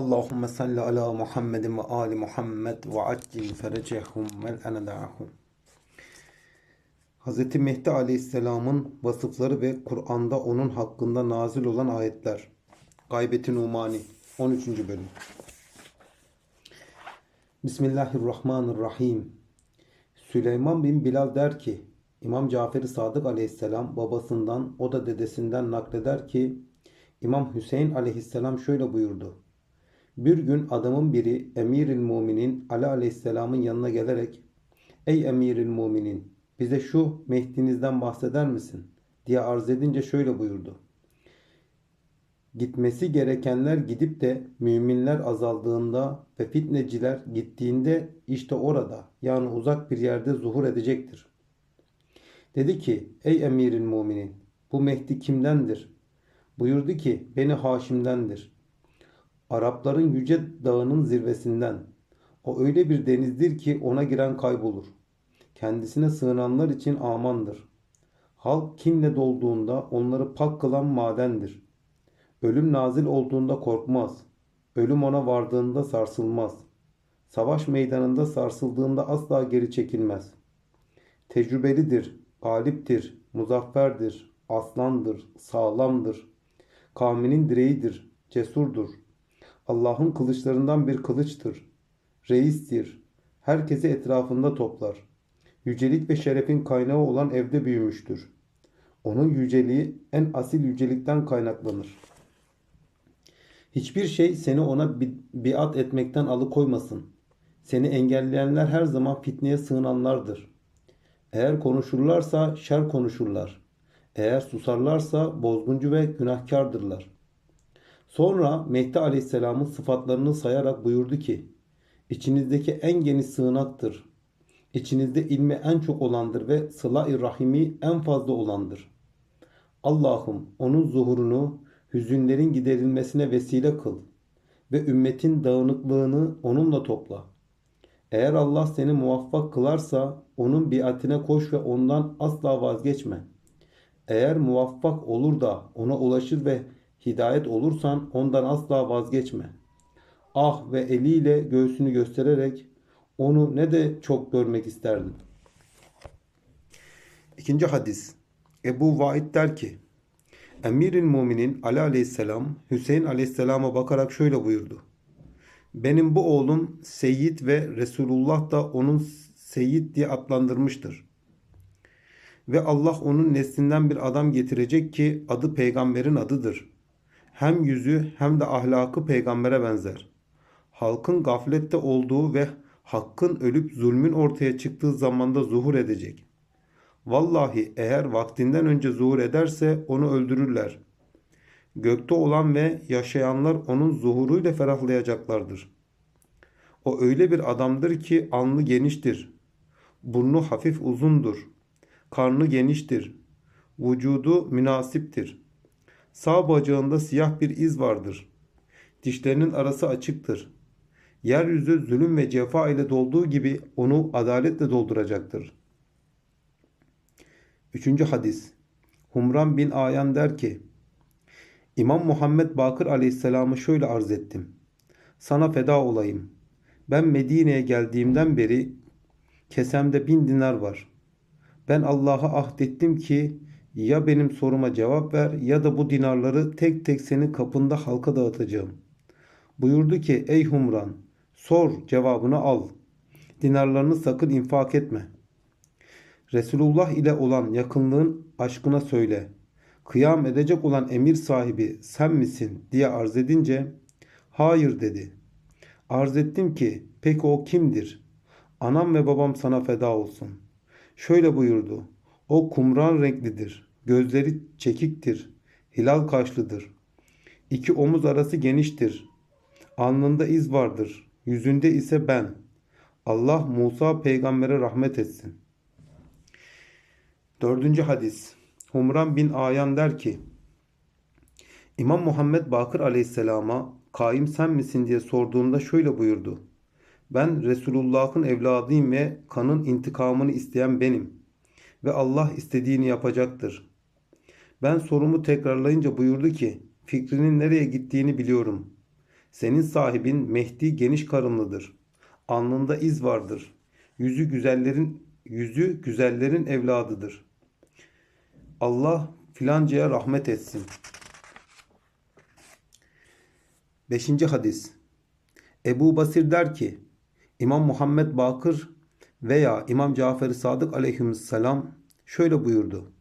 Allahümme salli ala Muhammedin ve ali Muhammed ve accil ferecehum vel eneda'ahum. Hz. Mehdi Aleyhisselam'ın vasıfları ve Kur'an'da onun hakkında nazil olan ayetler. Gaybeti Numani 13. bölüm. Bismillahirrahmanirrahim. Süleyman bin Bilal der ki, İmam Cafer-i Sadık aleyhisselam babasından o da dedesinden nakleder ki, İmam Hüseyin aleyhisselam şöyle buyurdu. Bir gün adamın biri Emiril Muminin Ali aleyhisselamın yanına gelerek, Ey Emiril Muminin bize şu Mehdi'nizden bahseder misin? diye arz edince şöyle buyurdu. Gitmesi gerekenler gidip de müminler azaldığında ve fitneciler gittiğinde işte orada yani uzak bir yerde zuhur edecektir. Dedi ki ey emiril muminin bu Mehdi kimdendir? Buyurdu ki beni Haşim'dendir. Arapların yüce dağının zirvesinden. O öyle bir denizdir ki ona giren kaybolur. Kendisine sığınanlar için amandır. Halk kinle dolduğunda onları pak kılan madendir. Ölüm nazil olduğunda korkmaz. Ölüm ona vardığında sarsılmaz. Savaş meydanında sarsıldığında asla geri çekilmez. Tecrübelidir, galiptir, muzafferdir, aslandır, sağlamdır. Kavminin direğidir, cesurdur. Allah'ın kılıçlarından bir kılıçtır. Reistir. Herkesi etrafında toplar. Yücelik ve şerefin kaynağı olan evde büyümüştür. Onun yüceliği en asil yücelikten kaynaklanır. Hiçbir şey seni ona bi- biat etmekten alıkoymasın. Seni engelleyenler her zaman fitneye sığınanlardır. Eğer konuşurlarsa şer konuşurlar. Eğer susarlarsa bozguncu ve günahkardırlar. Sonra Mehdi Aleyhisselam'ın sıfatlarını sayarak buyurdu ki, İçinizdeki en geniş sığınaktır. İçinizde ilmi en çok olandır ve sıla-i rahimi en fazla olandır. Allah'ım onun zuhurunu hüzünlerin giderilmesine vesile kıl ve ümmetin dağınıklığını onunla topla. Eğer Allah seni muvaffak kılarsa onun biatine koş ve ondan asla vazgeçme. Eğer muvaffak olur da ona ulaşır ve hidayet olursan ondan asla vazgeçme. Ah ve eliyle göğsünü göstererek onu ne de çok görmek isterdim. İkinci hadis. Ebu Vaid der ki, Emir'in muminin Ali aleyhisselam Hüseyin aleyhisselama bakarak şöyle buyurdu. Benim bu oğlum Seyyid ve Resulullah da onun Seyyid diye adlandırmıştır. Ve Allah onun neslinden bir adam getirecek ki adı peygamberin adıdır. Hem yüzü hem de ahlakı peygambere benzer. Halkın gaflette olduğu ve hakkın ölüp zulmün ortaya çıktığı zamanda zuhur edecek. Vallahi eğer vaktinden önce zuhur ederse onu öldürürler. Gökte olan ve yaşayanlar onun zuhuruyla ferahlayacaklardır. O öyle bir adamdır ki alnı geniştir. Burnu hafif uzundur. Karnı geniştir. Vücudu münasiptir. Sağ bacağında siyah bir iz vardır. Dişlerinin arası açıktır. Yeryüzü zulüm ve cefa ile dolduğu gibi onu adaletle dolduracaktır. Üçüncü hadis. Humran bin Ayan der ki, İmam Muhammed Bakır aleyhisselamı şöyle arz ettim. Sana feda olayım. Ben Medine'ye geldiğimden beri kesemde bin dinar var. Ben Allah'a ahdettim ki ya benim soruma cevap ver ya da bu dinarları tek tek senin kapında halka dağıtacağım. Buyurdu ki ey Humran sor cevabını al. Dinarlarını sakın infak etme. Resulullah ile olan yakınlığın aşkına söyle. Kıyam edecek olan emir sahibi sen misin diye arz edince hayır dedi. Arz ettim ki peki o kimdir? Anam ve babam sana feda olsun. Şöyle buyurdu. O kumran renklidir. Gözleri çekiktir. Hilal kaşlıdır. İki omuz arası geniştir. Alnında iz vardır. Yüzünde ise ben. Allah Musa peygambere rahmet etsin. Dördüncü hadis. Humran bin Ayan der ki, İmam Muhammed Bakır aleyhisselama kaim sen misin diye sorduğumda şöyle buyurdu. Ben Resulullah'ın evladıyım ve kanın intikamını isteyen benim. Ve Allah istediğini yapacaktır. Ben sorumu tekrarlayınca buyurdu ki, fikrinin nereye gittiğini biliyorum. Senin sahibin Mehdi geniş karınlıdır. Alnında iz vardır. Yüzü güzellerin yüzü güzellerin evladıdır. Allah filancaya rahmet etsin. Beşinci hadis. Ebu Basir der ki, İmam Muhammed Bakır veya İmam Cafer-i Sadık aleyhisselam şöyle buyurdu.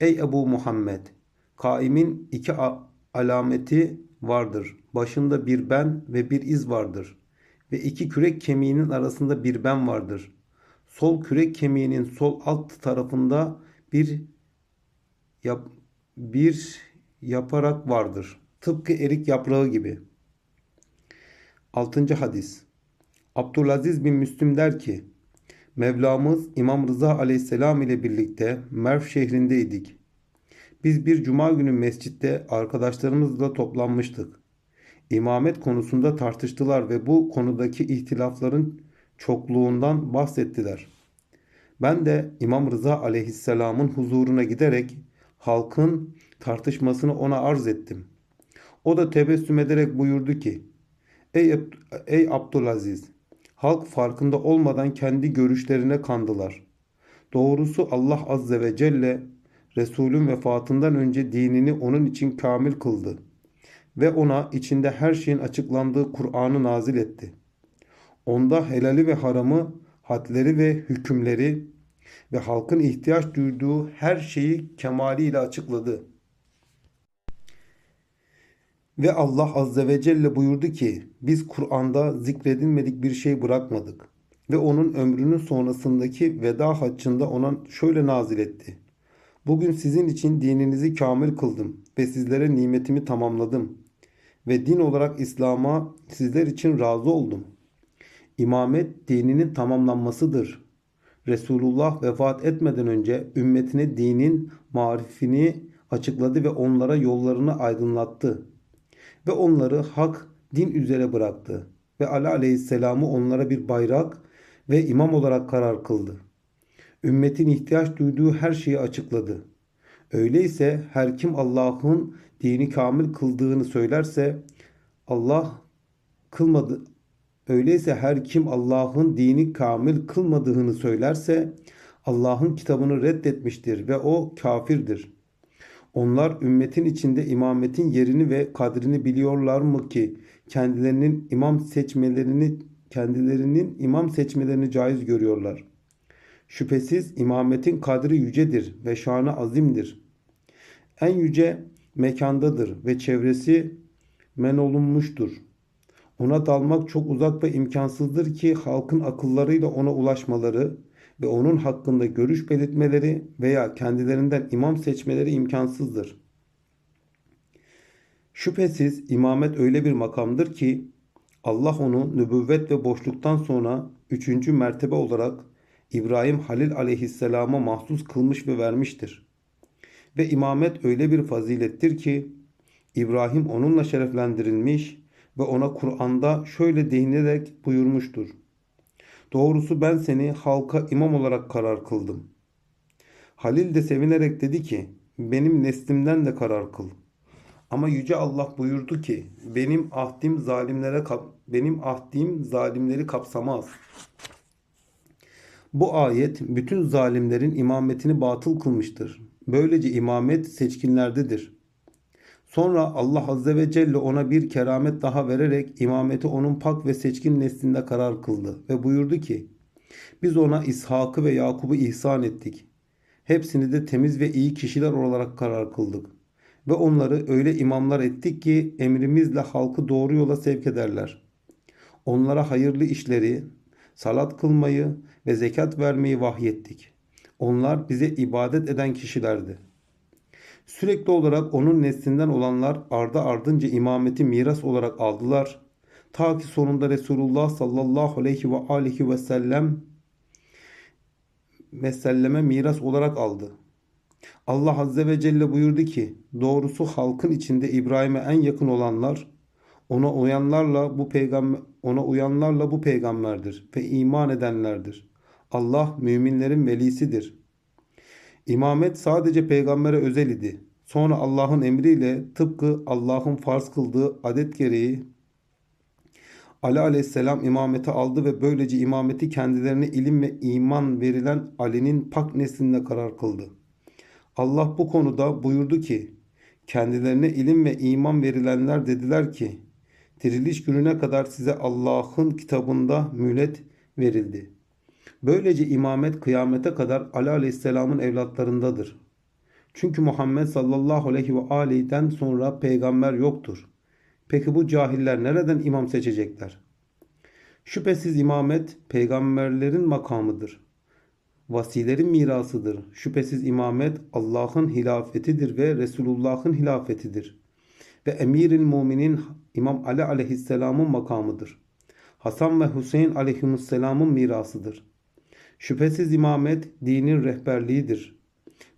Ey Ebu Muhammed! Kaimin iki alameti vardır. Başında bir ben ve bir iz vardır. Ve iki kürek kemiğinin arasında bir ben vardır. Sol kürek kemiğinin sol alt tarafında bir yap, bir yaparak vardır. Tıpkı erik yaprağı gibi. Altıncı hadis. Abdülaziz bin Müslüm der ki, Mevlamız İmam Rıza aleyhisselam ile birlikte Merv şehrindeydik. Biz bir cuma günü mescitte arkadaşlarımızla toplanmıştık. İmamet konusunda tartıştılar ve bu konudaki ihtilafların çokluğundan bahsettiler. Ben de İmam Rıza aleyhisselamın huzuruna giderek halkın tartışmasını ona arz ettim. O da tebessüm ederek buyurdu ki, Ey, ey Abdülaziz, halk farkında olmadan kendi görüşlerine kandılar. Doğrusu Allah Azze ve Celle Resulün vefatından önce dinini onun için kamil kıldı ve ona içinde her şeyin açıklandığı Kur'an'ı nazil etti. Onda helali ve haramı, hadleri ve hükümleri ve halkın ihtiyaç duyduğu her şeyi kemaliyle açıkladı. Ve Allah Azze ve Celle buyurdu ki biz Kur'an'da zikredilmedik bir şey bırakmadık. Ve onun ömrünün sonrasındaki veda haccında ona şöyle nazil etti. Bugün sizin için dininizi kamil kıldım ve sizlere nimetimi tamamladım. Ve din olarak İslam'a sizler için razı oldum. İmamet dininin tamamlanmasıdır. Resulullah vefat etmeden önce ümmetine dinin marifini açıkladı ve onlara yollarını aydınlattı. Ve onları hak din üzere bıraktı. Ve Ali aleyhisselamı onlara bir bayrak ve imam olarak karar kıldı ümmetin ihtiyaç duyduğu her şeyi açıkladı. Öyleyse her kim Allah'ın dini kamil kıldığını söylerse Allah kılmadı. Öyleyse her kim Allah'ın dini kamil kılmadığını söylerse Allah'ın kitabını reddetmiştir ve o kafirdir. Onlar ümmetin içinde imametin yerini ve kadrini biliyorlar mı ki kendilerinin imam seçmelerini kendilerinin imam seçmelerini caiz görüyorlar.'' Şüphesiz imametin kadri yücedir ve şanı azimdir. En yüce mekandadır ve çevresi men olunmuştur. Ona dalmak çok uzak ve imkansızdır ki halkın akıllarıyla ona ulaşmaları ve onun hakkında görüş belirtmeleri veya kendilerinden imam seçmeleri imkansızdır. Şüphesiz imamet öyle bir makamdır ki Allah onu nübüvvet ve boşluktan sonra üçüncü mertebe olarak İbrahim Halil aleyhisselama mahsus kılmış ve vermiştir. Ve imamet öyle bir fazilettir ki İbrahim onunla şereflendirilmiş ve ona Kur'an'da şöyle değinerek buyurmuştur. Doğrusu ben seni halka imam olarak karar kıldım. Halil de sevinerek dedi ki benim neslimden de karar kıl. Ama yüce Allah buyurdu ki benim ahdim zalimlere benim ahdim zalimleri kapsamaz. Bu ayet bütün zalimlerin imametini batıl kılmıştır. Böylece imamet seçkinlerdedir. Sonra Allah Azze ve Celle ona bir keramet daha vererek imameti onun pak ve seçkin neslinde karar kıldı ve buyurdu ki biz ona İshak'ı ve Yakub'u ihsan ettik. Hepsini de temiz ve iyi kişiler olarak karar kıldık. Ve onları öyle imamlar ettik ki emrimizle halkı doğru yola sevk ederler. Onlara hayırlı işleri, salat kılmayı ve zekat vermeyi vahyettik. Onlar bize ibadet eden kişilerdi. Sürekli olarak onun neslinden olanlar ardı ardınca imameti miras olarak aldılar. Ta ki sonunda Resulullah sallallahu aleyhi ve aleyhi ve sellem meselleme miras olarak aldı. Allah Azze ve Celle buyurdu ki doğrusu halkın içinde İbrahim'e en yakın olanlar ona uyanlarla bu peygamber ona uyanlarla bu peygamberdir ve iman edenlerdir. Allah müminlerin velisidir. İmamet sadece peygambere özel idi. Sonra Allah'ın emriyle tıpkı Allah'ın farz kıldığı adet gereği Ali aleyhisselam imameti aldı ve böylece imameti kendilerine ilim ve iman verilen Ali'nin pak neslinde karar kıldı. Allah bu konuda buyurdu ki, kendilerine ilim ve iman verilenler dediler ki, diriliş gününe kadar size Allah'ın kitabında mühlet verildi. Böylece imamet kıyamete kadar Ali aleyhisselamın evlatlarındadır. Çünkü Muhammed sallallahu aleyhi ve aleyhiden sonra peygamber yoktur. Peki bu cahiller nereden imam seçecekler? Şüphesiz imamet peygamberlerin makamıdır. Vasilerin mirasıdır. Şüphesiz imamet Allah'ın hilafetidir ve Resulullah'ın hilafetidir. Ve emiril muminin İmam Ali aleyhisselamın makamıdır. Hasan ve Hüseyin aleyhisselamın mirasıdır. Şüphesiz imamet dinin rehberliğidir.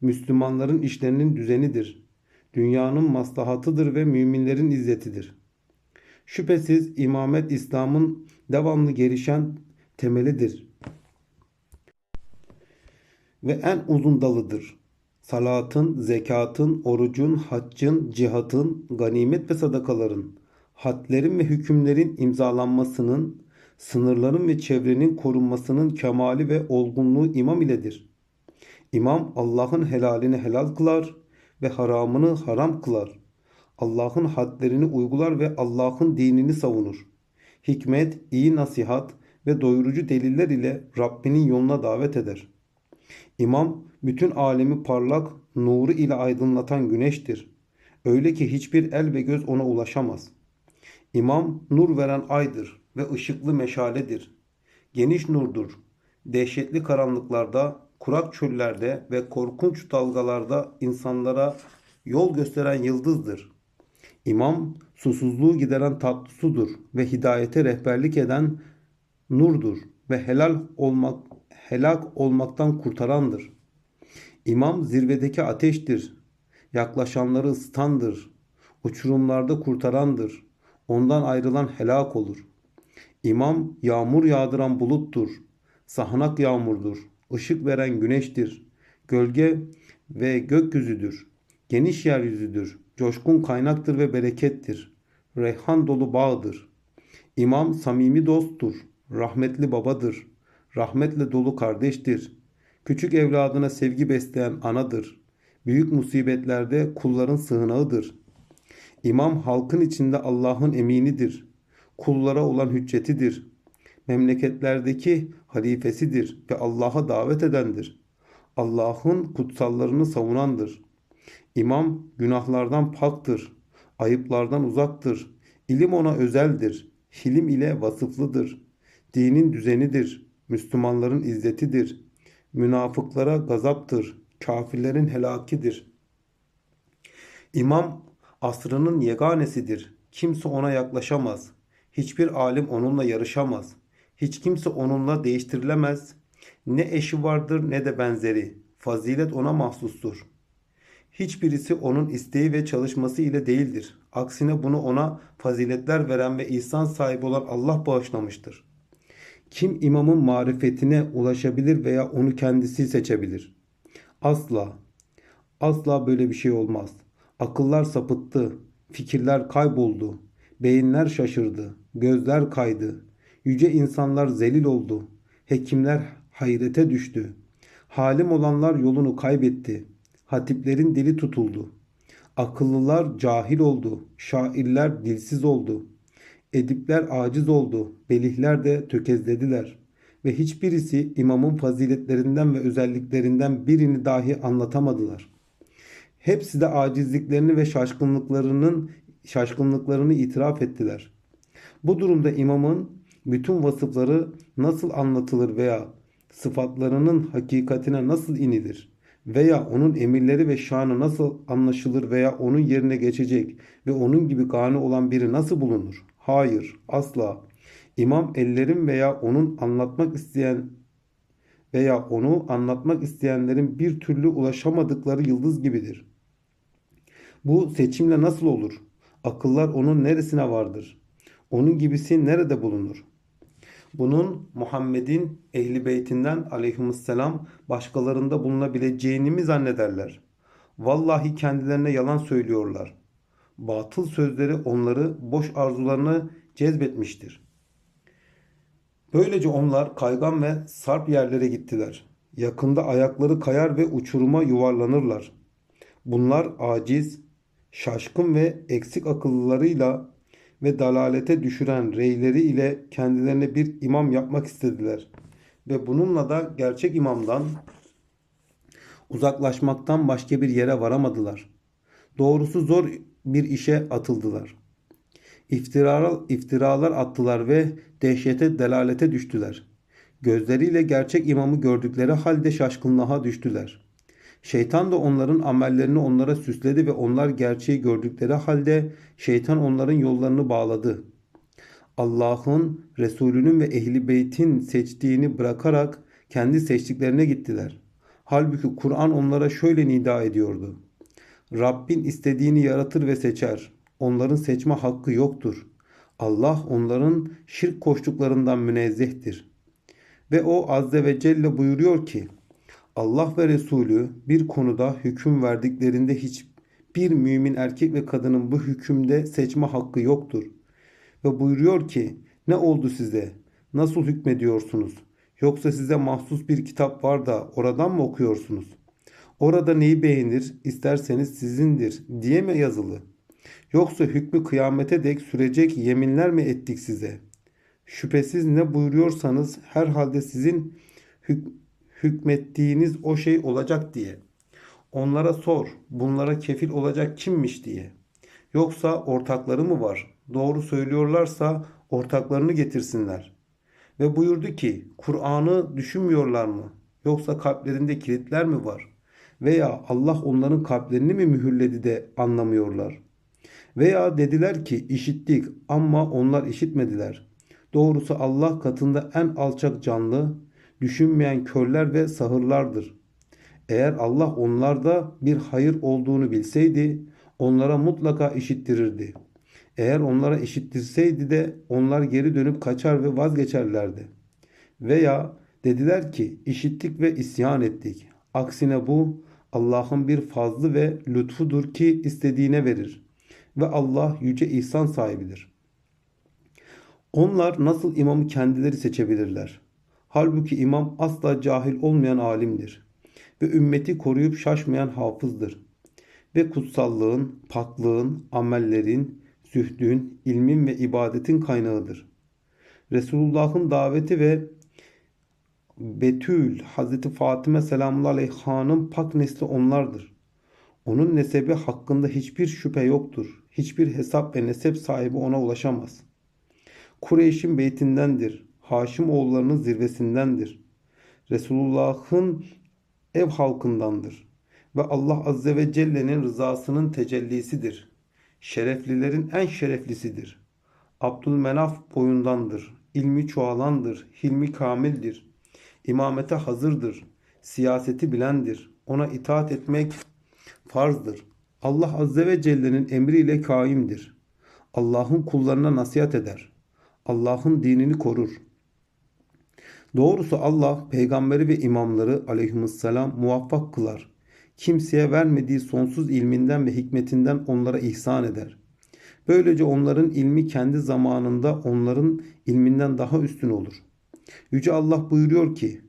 Müslümanların işlerinin düzenidir. Dünyanın maslahatıdır ve müminlerin izzetidir. Şüphesiz imamet İslam'ın devamlı gelişen temelidir ve en uzun dalıdır. Salatın, zekatın, orucun, haccın, cihatın, ganimet ve sadakaların, hadlerin ve hükümlerin imzalanmasının, sınırların ve çevrenin korunmasının kemali ve olgunluğu imam iledir. İmam Allah'ın helalini helal kılar ve haramını haram kılar. Allah'ın hadlerini uygular ve Allah'ın dinini savunur. Hikmet, iyi nasihat ve doyurucu deliller ile Rabbinin yoluna davet eder. İmam bütün alemi parlak nuru ile aydınlatan güneştir. Öyle ki hiçbir el ve göz ona ulaşamaz. İmam nur veren aydır ve ışıklı meşaledir. Geniş nurdur. Dehşetli karanlıklarda, kurak çöllerde ve korkunç dalgalarda insanlara yol gösteren yıldızdır. İmam susuzluğu gideren tatlı sudur ve hidayete rehberlik eden nurdur ve helal olmak helak olmaktan kurtarandır. İmam zirvedeki ateştir. Yaklaşanları ısıtandır. Uçurumlarda kurtarandır. Ondan ayrılan helak olur. İmam yağmur yağdıran buluttur. Sahnak yağmurdur. Işık veren güneştir. Gölge ve gökyüzüdür. Geniş yeryüzüdür. Coşkun kaynaktır ve berekettir. Reyhan dolu bağdır. İmam samimi dosttur. Rahmetli babadır. Rahmetle dolu kardeştir. Küçük evladına sevgi besleyen anadır. Büyük musibetlerde kulların sığınağıdır. İmam halkın içinde Allah'ın eminidir. Kullara olan hüccetidir. Memleketlerdeki halifesidir ve Allah'a davet edendir. Allah'ın kutsallarını savunandır. İmam günahlardan paktır, ayıplardan uzaktır. İlim ona özeldir. Hilim ile vasıflıdır. Dinin düzenidir. Müslümanların izzetidir. Münafıklara gazaptır. Kafirlerin helakidir. İmam asrının yeganesidir. Kimse ona yaklaşamaz. Hiçbir alim onunla yarışamaz. Hiç kimse onunla değiştirilemez. Ne eşi vardır ne de benzeri. Fazilet ona mahsustur. Hiçbirisi onun isteği ve çalışması ile değildir. Aksine bunu ona faziletler veren ve ihsan sahibi olan Allah bağışlamıştır. Kim imamın marifetine ulaşabilir veya onu kendisi seçebilir? Asla. Asla böyle bir şey olmaz. Akıllar sapıttı, fikirler kayboldu, beyinler şaşırdı, gözler kaydı. Yüce insanlar zelil oldu, hekimler hayrete düştü. Halim olanlar yolunu kaybetti. Hatiplerin dili tutuldu. Akıllılar cahil oldu, şairler dilsiz oldu. Edipler aciz oldu, belihler de tökezlediler. Ve hiçbirisi imamın faziletlerinden ve özelliklerinden birini dahi anlatamadılar. Hepsi de acizliklerini ve şaşkınlıklarının şaşkınlıklarını itiraf ettiler. Bu durumda imamın bütün vasıfları nasıl anlatılır veya sıfatlarının hakikatine nasıl inilir veya onun emirleri ve şanı nasıl anlaşılır veya onun yerine geçecek ve onun gibi gani olan biri nasıl bulunur? Hayır, asla. İmam ellerin veya onun anlatmak isteyen veya onu anlatmak isteyenlerin bir türlü ulaşamadıkları yıldız gibidir. Bu seçimle nasıl olur? Akıllar onun neresine vardır? Onun gibisi nerede bulunur? Bunun Muhammed'in ehli beytinden aleyhisselam başkalarında bulunabileceğini mi zannederler? Vallahi kendilerine yalan söylüyorlar. Batıl sözleri onları boş arzularına cezbetmiştir. Böylece onlar kaygan ve sarp yerlere gittiler. Yakında ayakları kayar ve uçuruma yuvarlanırlar. Bunlar aciz, şaşkın ve eksik akıllılarıyla ve dalalete düşüren reyleri ile kendilerine bir imam yapmak istediler. Ve bununla da gerçek imamdan uzaklaşmaktan başka bir yere varamadılar. Doğrusu zor bir işe atıldılar. İftiralar, iftiralar attılar ve dehşete delalete düştüler. Gözleriyle gerçek imamı gördükleri halde şaşkınlığa düştüler. Şeytan da onların amellerini onlara süsledi ve onlar gerçeği gördükleri halde şeytan onların yollarını bağladı. Allah'ın, Resulünün ve Ehli Beyt'in seçtiğini bırakarak kendi seçtiklerine gittiler. Halbuki Kur'an onlara şöyle nida ediyordu. Rabbin istediğini yaratır ve seçer. Onların seçme hakkı yoktur. Allah onların şirk koştuklarından münezzehtir. Ve o azze ve celle buyuruyor ki Allah ve Resulü bir konuda hüküm verdiklerinde hiçbir mümin erkek ve kadının bu hükümde seçme hakkı yoktur. Ve buyuruyor ki ne oldu size? Nasıl hükmediyorsunuz? Yoksa size mahsus bir kitap var da oradan mı okuyorsunuz? Orada neyi beğenir isterseniz sizindir diye mi yazılı? Yoksa hükmü kıyamete dek sürecek yeminler mi ettik size? Şüphesiz ne buyuruyorsanız herhalde sizin hük hükmettiğiniz o şey olacak diye. Onlara sor, bunlara kefil olacak kimmiş diye. Yoksa ortakları mı var? Doğru söylüyorlarsa ortaklarını getirsinler. Ve buyurdu ki, Kur'an'ı düşünmüyorlar mı? Yoksa kalplerinde kilitler mi var? Veya Allah onların kalplerini mi mühürledi de anlamıyorlar? Veya dediler ki işittik ama onlar işitmediler. Doğrusu Allah katında en alçak canlı, düşünmeyen körler ve sahırlardır. Eğer Allah onlarda bir hayır olduğunu bilseydi onlara mutlaka işittirirdi. Eğer onlara işittirseydi de onlar geri dönüp kaçar ve vazgeçerlerdi. Veya dediler ki işittik ve isyan ettik. Aksine bu Allah'ın bir fazlı ve lütfudur ki istediğine verir. Ve Allah yüce ihsan sahibidir. Onlar nasıl imamı kendileri seçebilirler? Halbuki imam asla cahil olmayan alimdir ve ümmeti koruyup şaşmayan hafızdır. Ve kutsallığın, paklığın, amellerin, zühdün, ilmin ve ibadetin kaynağıdır. Resulullah'ın daveti ve Betül, Hazreti Fatime selamullahi aleyhanın pak nesli onlardır. Onun nesebi hakkında hiçbir şüphe yoktur. Hiçbir hesap ve nesep sahibi ona ulaşamaz. Kureyş'in beytindendir. Haşim oğullarının zirvesindendir. Resulullah'ın ev halkındandır. Ve Allah Azze ve Celle'nin rızasının tecellisidir. Şereflilerin en şereflisidir. Abdülmenaf boyundandır. İlmi çoğalandır. Hilmi kamildir. İmamete hazırdır. Siyaseti bilendir. Ona itaat etmek farzdır. Allah Azze ve Celle'nin emriyle kaimdir. Allah'ın kullarına nasihat eder. Allah'ın dinini korur. Doğrusu Allah peygamberi ve imamları aleyhisselam muvaffak kılar. Kimseye vermediği sonsuz ilminden ve hikmetinden onlara ihsan eder. Böylece onların ilmi kendi zamanında onların ilminden daha üstün olur. Yüce Allah buyuruyor ki,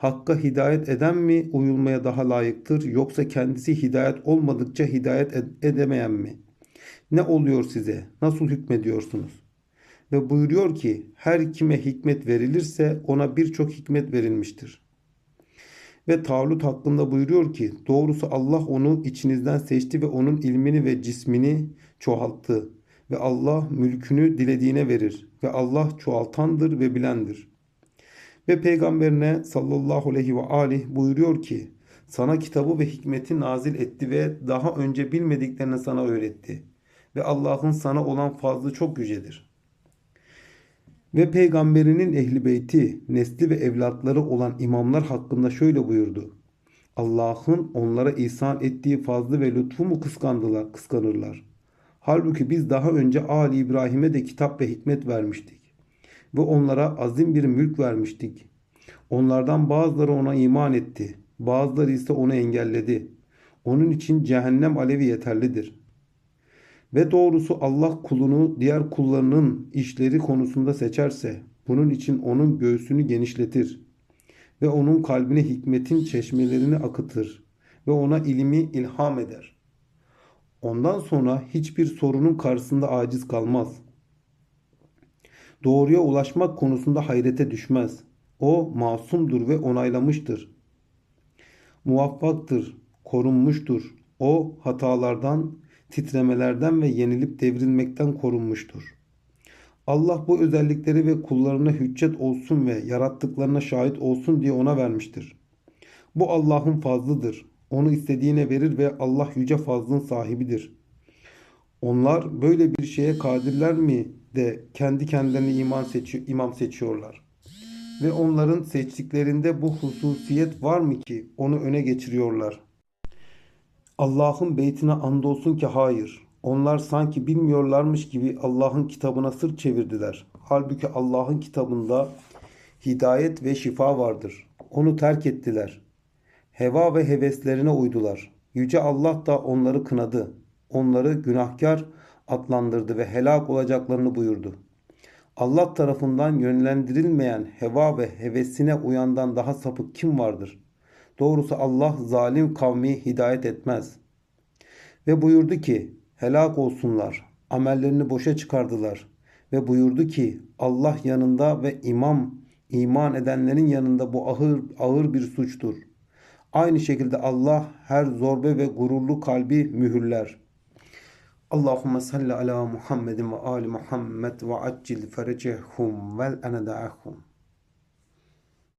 Hakka hidayet eden mi uyulmaya daha layıktır yoksa kendisi hidayet olmadıkça hidayet edemeyen mi? Ne oluyor size? Nasıl hükmediyorsunuz? Ve buyuruyor ki her kime hikmet verilirse ona birçok hikmet verilmiştir. Ve Talut hakkında buyuruyor ki doğrusu Allah onu içinizden seçti ve onun ilmini ve cismini çoğalttı. Ve Allah mülkünü dilediğine verir. Ve Allah çoğaltandır ve bilendir. Ve peygamberine sallallahu aleyhi ve aleyh buyuruyor ki sana kitabı ve hikmeti nazil etti ve daha önce bilmediklerini sana öğretti. Ve Allah'ın sana olan fazlı çok yücedir. Ve peygamberinin ehli beyti, nesli ve evlatları olan imamlar hakkında şöyle buyurdu. Allah'ın onlara ihsan ettiği fazlı ve lütfu mu kıskandılar, kıskanırlar? Halbuki biz daha önce Ali İbrahim'e de kitap ve hikmet vermiştik. Ve onlara azim bir mülk vermiştik. Onlardan bazıları ona iman etti. Bazıları ise onu engelledi. Onun için cehennem alevi yeterlidir. Ve doğrusu Allah kulunu diğer kullarının işleri konusunda seçerse Bunun için onun göğsünü genişletir ve onun kalbine hikmetin çeşmelerini akıtır ve ona ilmi ilham eder. Ondan sonra hiçbir sorunun karşısında aciz kalmaz. Doğruya ulaşmak konusunda hayrete düşmez. O masumdur ve onaylamıştır. Muvaffaktır, korunmuştur. O hatalardan, titremelerden ve yenilip devrilmekten korunmuştur. Allah bu özellikleri ve kullarına hüccet olsun ve yarattıklarına şahit olsun diye ona vermiştir. Bu Allah'ın fazlıdır. Onu istediğine verir ve Allah yüce fazlın sahibidir. Onlar böyle bir şeye kadirler mi de kendi kendilerine iman seçi imam seçiyorlar. Ve onların seçtiklerinde bu hususiyet var mı ki onu öne geçiriyorlar. Allah'ın beytine andolsun ki hayır. Onlar sanki bilmiyorlarmış gibi Allah'ın kitabına sırt çevirdiler. Halbuki Allah'ın kitabında hidayet ve şifa vardır. Onu terk ettiler. Heva ve heveslerine uydular. Yüce Allah da onları kınadı. Onları günahkar adlandırdı ve helak olacaklarını buyurdu. Allah tarafından yönlendirilmeyen heva ve hevesine uyandan daha sapık kim vardır? Doğrusu Allah zalim kavmi hidayet etmez. Ve buyurdu ki helak olsunlar. Amellerini boşa çıkardılar. Ve buyurdu ki Allah yanında ve imam iman edenlerin yanında bu ağır, ağır bir suçtur. Aynı şekilde Allah her zorbe ve gururlu kalbi mühürler. Allahümme salli ala Muhammedin ve ali Muhammed ve accil ferecehum vel eneda'ahum.